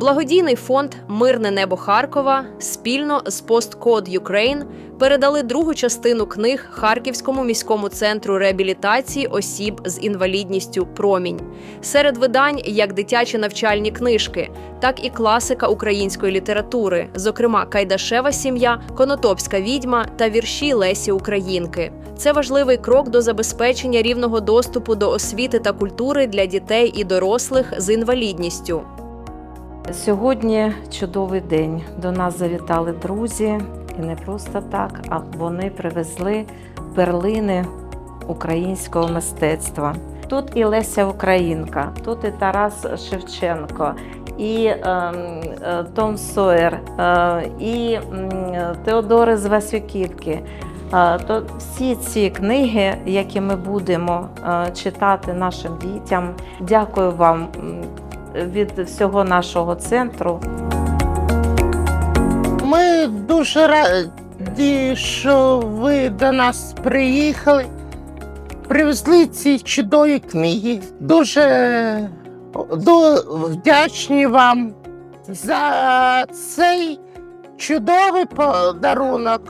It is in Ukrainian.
Благодійний фонд Мирне небо Харкова спільно з Посткод Юкрейн передали другу частину книг Харківському міському центру реабілітації осіб з інвалідністю Промінь. Серед видань як дитячі навчальні книжки, так і класика української літератури, зокрема Кайдашева сім'я, Конотопська відьма та вірші Лесі Українки. Це важливий крок до забезпечення рівного доступу до освіти та культури для дітей і дорослих з інвалідністю. Сьогодні чудовий день. До нас завітали друзі, і не просто так, а вони привезли перлини українського мистецтва. Тут і Леся Українка, тут і Тарас Шевченко, і ем, е, Том Сойер, е, і м, Теодори з Васюківки. Е, То всі ці книги, які ми будемо е, читати нашим дітям, дякую вам від всього нашого центру. Ми дуже раді, що ви до нас приїхали, привезли ці чудові книги. Дуже вдячні вам за цей чудовий подарунок.